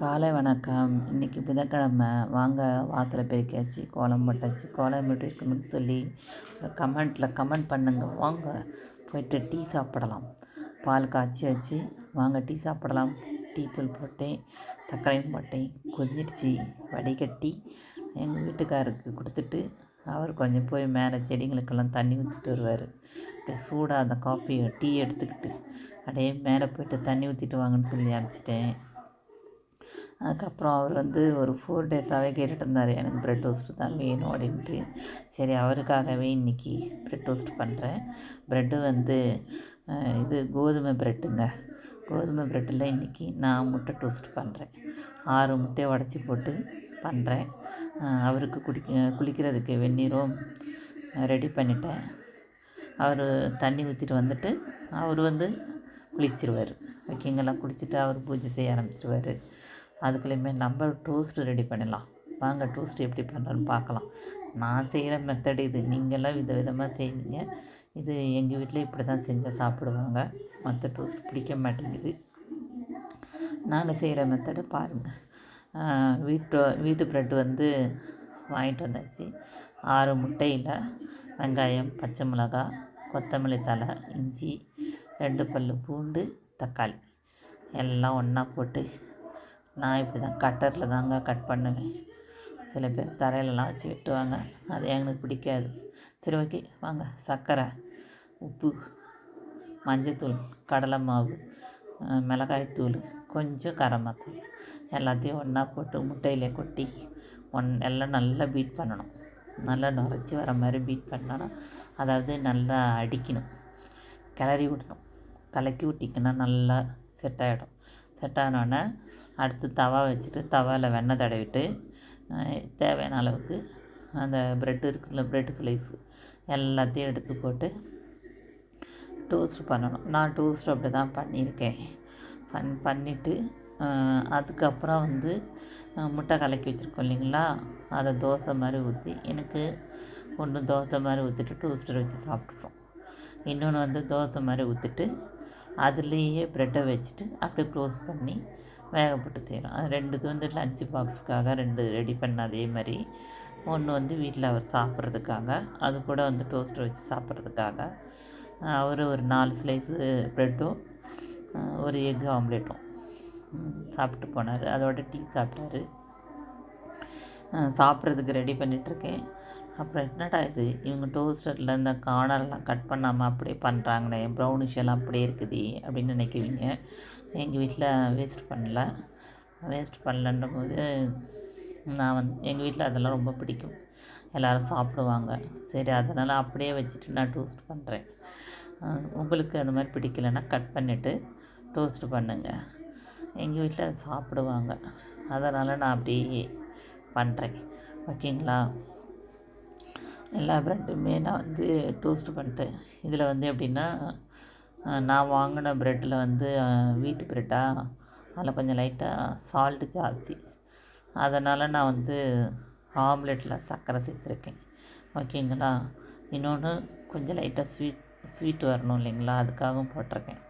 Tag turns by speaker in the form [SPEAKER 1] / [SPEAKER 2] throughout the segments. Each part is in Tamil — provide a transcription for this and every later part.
[SPEAKER 1] காலை வணக்கம். இன்றைக்கி புதன்கிழமை. வாங்க வாசலை பெருக்கியாச்சு கோலம் போட்டாச்சு. கோலம் எப்படி இருக்குன்னு சொல்லி கமெண்ட்டில் கமெண்ட் பண்ணுங்கள் வாங்க போய்ட்டு டீ சாப்பிடலாம். பால் காய்ச்சி வச்சு வாங்க டீ சாப்பிடலாம். டீ தூள் போட்டேன் சர்க்கரையும் போட்டேன். கொதிச்சிருச்சு. வடிகட்டி எங்கள் வீட்டுக்காரருக்கு கொடுத்துட்டு அவர் கொஞ்சம் போய் மேலே செடிங்களுக்கெல்லாம் தண்ணி ஊற்றிட்டு வருவார். அப்படியே சூடாக அந்த காஃபி டீ எடுத்துக்கிட்டு அப்படியே மேலே போயிட்டு தண்ணி ஊற்றிட்டு வாங்கன்னு சொல்லி அனுப்பிச்சிட்டேன். அதுக்கப்புறம் அவர் வந்து ஒரு ஃபோர் டேஸாகவே கேட்டுட்டு இருந்தார் எனக்கு ப்ரெட் டோஸ்ட்டு தான் வேணும் அப்படின்ட்டு. சரி அவருக்காகவே இன்றைக்கி ப்ரெட் டோஸ்ட் பண்ணுறேன் ப்ரெட்டு வந்து இது கோதுமை ப்ரெட்டுங்க கோதுமை ப்ரெட்டில் இன்றைக்கி நான் முட்டை டோஸ்ட் பண்ணுறேன் ஆறு முட்டையை உடச்சி போட்டு பண்ணுறேன் அவருக்கு குடிக்க குளிக்கிறதுக்கு வெந்நீரும் ரெடி பண்ணிட்டேன். அவர் தண்ணி ஊற்றிட்டு வந்துட்டு அவர் வந்து குளிச்சிருவார். ஓகேங்களா குளிச்சுட்டு அவர் பூஜை செய்ய ஆரம்பிச்சிடுவார் அதுக்குள்ளேயுமே நம்ம டோஸ்ட் ரெடி பண்ணிடலாம். வாங்க டோஸ்ட் எப்படி பண்ணுறோன்னு பார்க்கலாம். நான் செய்கிற மெத்தட் இது. நீங்கள்லாம் வித விதமாக செய்வீங்க. இது எங்கள் வீட்டில் இப்படி தான் செஞ்சால் சாப்பிடுவாங்க. மற்ற டோஸ்ட் பிடிக்க மாட்டேங்குது. நாங்கள் செய்கிற மெத்தடை பாருங்கள் வீட்டு வீட்டு ப்ரெட் வந்து வாங்கிட்டு வந்தாச்சு. ஆறு முட்டையில் வெங்காயம் பச்சை மிளகாய் கொத்தமல்லி தழை இஞ்சி ரெண்டு பல் பூண்டு தக்காளி. எல்லாம் ஒன்றா போட்டு நான் இப்படி தான் கட்டரில் தாங்க கட் பண்ணுவேன். சில பேர் தரையிலலாம் வச்சு வெட்டுவாங்க. அது எனக்கு பிடிக்காது. சரி ஓகே. வாங்க. சர்க்கரை உப்பு மஞ்சத்தூள் கடலை மாவு மிளகாய்த்தூள் கொஞ்சம் கரம் மசாலா. எல்லாத்தையும் ஒன்றா போட்டு முட்டையில் கொட்டி ஒன் எல்லாம் நல்லா பீட் பண்ணணும். நல்லா நுரைச்சி வர மாதிரி பீட் பண்ணணும். அதாவது நல்லா அடிக்கணும். கிளறி விடணும். கலக்கி விட்டிங்கன்னா நல்லா செட் ஆகிடும் செட் ஆனோடனே அடுத்து தவா வச்சுட்டு தவாவில் வெண்ணெய் தடவிட்டு தேவையான அளவுக்கு அந்த ப்ரெட்டு இருக்குதுல்ல ப்ரெட் ஸ்லைஸ் எல்லாத்தையும் எடுத்து போட்டு டோஸ்ட் பண்ணணும். நான் டோஸ்ட் அப்படி தான் பண்ணியிருக்கேன். பண் பண்ணிவிட்டு அதுக்கப்புறம் வந்து முட்டை கலக்கி வச்சுருக்கோம் இல்லைங்களா? அதை தோசை மாதிரி ஊற்றி எனக்கு ஒன்று தோசை மாதிரி ஊற்றிட்டு டோஸ்டர் வச்சு சாப்பிட்ருவோம் இன்னொன்று வந்து தோசை மாதிரி ஊற்றிட்டு அதுலேயே ப்ரெட்டை வச்சுட்டு அப்படியே க்ளோஸ் பண்ணி வேக போட்டு செய்யலாம் அது ரெண்டுக்கு வந்து லஞ்ச் பாக்ஸுக்காக ரெண்டு ரெடி பண்ண அதே மாதிரி. ஒன்று வந்து வீட்டில் அவர் சாப்பிட்றதுக்காக அது கூட வந்து டோஸ்ட் வச்சு சாப்பிட்றதுக்காக. அவர் ஒரு நாலு ஸ்லைஸு ப்ரெட்டும் ஒரு எக் ஆம்லேட்டும் சாப்பிட்டு போனார். அதோட டீ சாப்பிட்டாரு. சாப்பிட்றதுக்கு ரெடி பண்ணிகிட்ருக்கேன் அப்புறம் என்னடா இது இவங்க டோஸ்டரில் இந்த கார்னர்லாம் கட் பண்ணாமல் அப்படியே பண்ணுறாங்களே ப்ரௌனிஷ் எல்லாம் அப்படியே இருக்குது அப்படின்னு நினைக்குவீங்க எங்கள் வீட்டில் வேஸ்ட் பண்ணல. வேஸ்ட் பண்ணலன்ற போது நான் வந்து எங்கள் வீட்டில் அதெல்லாம் ரொம்ப பிடிக்கும். எல்லோரும் சாப்பிடுவாங்க. சரி அதனால் அப்படியே வச்சுட்டு நான் டோஸ்ட் பண்ணுறேன் உங்களுக்கு அந்த மாதிரி பிடிக்கலன்னா கட் பண்ணிவிட்டு டோஸ்ட் பண்ணுங்கள் எங்கள் வீட்டில் அதை சாப்பிடுவாங்க. அதனால் நான் அப்படியே பண்ணுறேன் ஓகேங்களா? எல்லா ப்ரெட்டுமே நான் வந்து டோஸ்ட் பண்ணிட்டேன். இதில் வந்து எப்படின்னா நான் வாங்கின ப்ரெட்டில் வந்து வீட்டு ப்ரெட்டாக அதில் கொஞ்சம் லைட்டாக சால்ட்டு ஜாஸ்தி. அதனால் நான் வந்து ஆம்லெட்டில் சர்க்கரை சேர்த்துருக்கேன். ஓகேங்களா? இன்னொன்று கொஞ்சம் லைட்டாக ஸ்வீட் ஸ்வீட் வரணும் இல்லைங்களா? அதுக்காகவும் போட்டிருக்கேன்.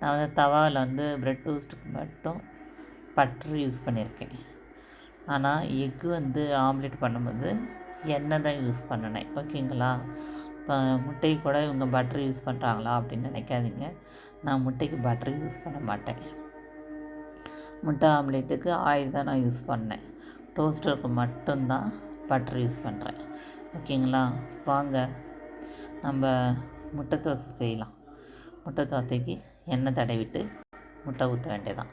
[SPEAKER 1] நான் வந்து தவாவில் வந்து ப்ரெட் டோஸ்ட்டுக்கு மட்டும் பட்டர் யூஸ் பண்ணியிருக்கேன். ஆனால் எக்கு வந்து ஆம்லெட் பண்ணும்போது எண்ணெய் தான் யூஸ் பண்ணினேன். ஓகேங்களா? இப்போ முட்டை கூட இவங்க பட்டர் யூஸ் பண்ணுறாங்களா அப்படின்னு நினைக்காதீங்க. நான் முட்டைக்கு பட்டர் யூஸ் பண்ண மாட்டேன். முட்டை ஆம்லேட்டுக்கு ஆயில் தான் நான் யூஸ் பண்ணேன். டோஸ்டருக்கு மட்டும்தான் பட்டர் யூஸ் பண்ணுறேன் ஓகேங்களா? வாங்க நம்ம முட்டை தோசை செய்யலாம். முட்டை தோசைக்கு எண்ணெய் தடவிட்டு முட்டை ஊற்ற வேண்டியதான்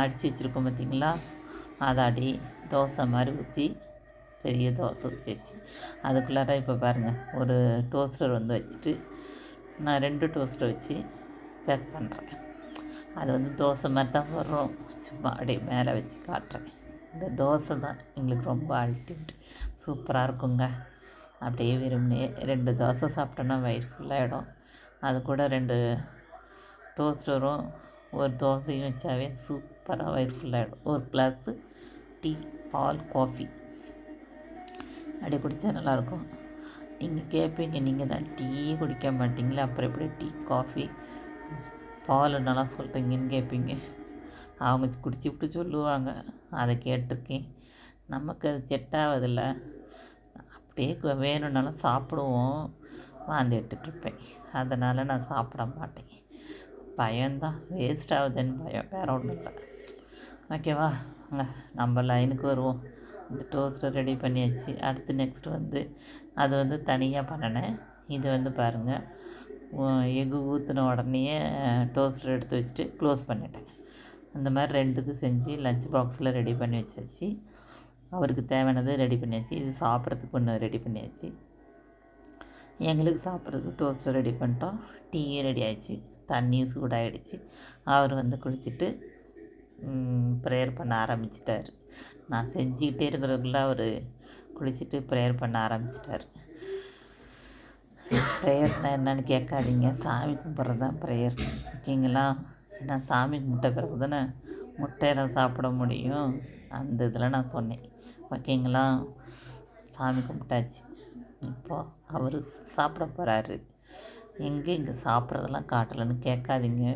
[SPEAKER 1] அடித்து வச்சுருக்கோம் பார்த்தீங்களா அதை அடி தோசை மாதிரி ஊற்றி பெரிய தோசை ஊற்றி வச்சு. அதுக்குள்ளார இப்போ பாருங்கள் ஒரு டோஸ்டர் வந்து வச்சுட்டு நான் ரெண்டு டோஸ்டர் வச்சு பேக் பண்ணுறேன் அது வந்து தோசை மாதிரி தான் வரும். சும்மா அப்படியே மேலே வச்சு காட்டுறேன். இந்த தோசை தான் எங்களுக்கு ரொம்ப அல்டிமேட் சூப்பராக இருக்குங்க. அப்படியே விரும்பினே ரெண்டு தோசை சாப்பிட்டோன்னா வயிறு ஃபுல்லாகிடும் அது கூட ரெண்டு டோஸ்டரும் ஒரு தோசையும் வச்சாவே சூப்பராக வயிறு ஃபுல்லாகிடும் ஒரு கிளாஸு டீ பால் காஃபி அப்படி குடித்தா நல்லாயிருக்கும். நீங்கள் கேட்பீங்க நீங்கள் தான் டீ குடிக்க மாட்டீங்களே? அப்புறம் எப்படி டீ காஃபி? பால் நல்லா சொல்கிறீங்கன்னு கேட்பீங்க அவங்க குடிச்சு விட்டு சொல்லுவாங்க. அதை கேட்டிருக்கேன். நமக்கு அது செட் ஆகுதில்ல அப்படியே வேணும்னாலும் சாப்பிடுவோம். வாந்தி எடுத்துகிட்ருப்பேன். அதனால் நான் சாப்பிட மாட்டேன். பயம்தான். வேஸ்ட் ஆகுதுன்னு பயம். வேற ஒன்றும் இல்லை. ஓகேவா? நம்ம லைனுக்கு வருவோம். இந்த டோஸ்ட்டை ரெடி பண்ணியாச்சு. அடுத்து நெக்ஸ்ட் வந்து அது வந்து தனியாக பண்ணினேன். இது வந்து பாருங்கள் எக்கு ஊற்றின உடனே டோஸ்டர் எடுத்து வச்சுட்டு க்ளோஸ் பண்ணிட்டேன். அந்த மாதிரி ரெண்டுக்கு செஞ்சு லஞ்ச் பாக்ஸில் ரெடி பண்ணி வச்சாச்சு. அவருக்கு தேவையானது ரெடி பண்ணியாச்சு. இது சாப்பிட்றதுக்கு ஒன்று ரெடி பண்ணியாச்சு. எங்களுக்கு சாப்பிட்றதுக்கு டோஸ்ட்டை ரெடி பண்ணிட்டோம். டீயும் ரெடி ஆயிடுச்சு. தண்ணியும் சூடாகிடுச்சு அவர் வந்து குளிச்சுட்டு ப்ரேயர் பண்ண ஆரம்பிச்சிட்டார். நான் செஞ்சுக்கிட்டே இருக்கிறதுக்குள்ள அவர் குளிச்சுட்டு ப்ரேயர் பண்ண ஆரம்பிச்சிட்டார். ப்ரேயர்னால் என்னன்னு கேட்காதீங்க. சாமி கும்பிட்றது தான் ப்ரேயர் ஓகேங்களா? ஏன்னா சாமி கும்பிட்ட பிறகு தானே முட்டையெல்லாம் சாப்பிட முடியும். அந்த இதில் நான் சொன்னேன். ஓகேங்களா? சாமி கும்பிட்டாச்சு. இப்போ அவர் சாப்பிட போகிறாரு எங்கே இங்கே சாப்பிட்றதெல்லாம் காட்டலைன்னு கேட்காதீங்க.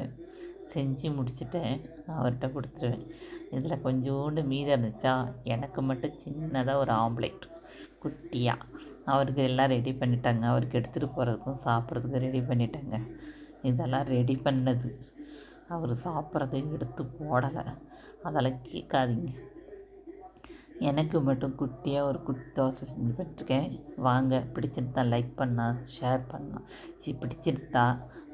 [SPEAKER 1] செஞ்சு முடிச்சுட்டு அவர்கிட்ட கொடுத்துருவேன். இதில் கொஞ்சோண்டு மீதம் இருந்துச்சா? எனக்கு மட்டும் சின்னதாக ஒரு ஆம்லேட் குட்டியாக அவருக்கு எல்லாம் ரெடி பண்ணிட்டாங்க. அவருக்கு எடுத்துகிட்டு போகிறதுக்கும் சாப்பிட்றதுக்கும் ரெடி பண்ணிட்டாங்க. இதெல்லாம் ரெடி பண்ணது. அவர் சாப்பிட்றதை எடுத்து போடலை. அதெல்லாம் கேட்காதீங்க. எனக்கு மட்டும் குட்டியாக ஒரு குட்டி தோசை செஞ்சு பண்ணிருக்கேன் வாங்க பிடிச்சிருந்தா லைக் பண்ணா ஷேர் பண்ணா. சி பிடிச்சிருந்தா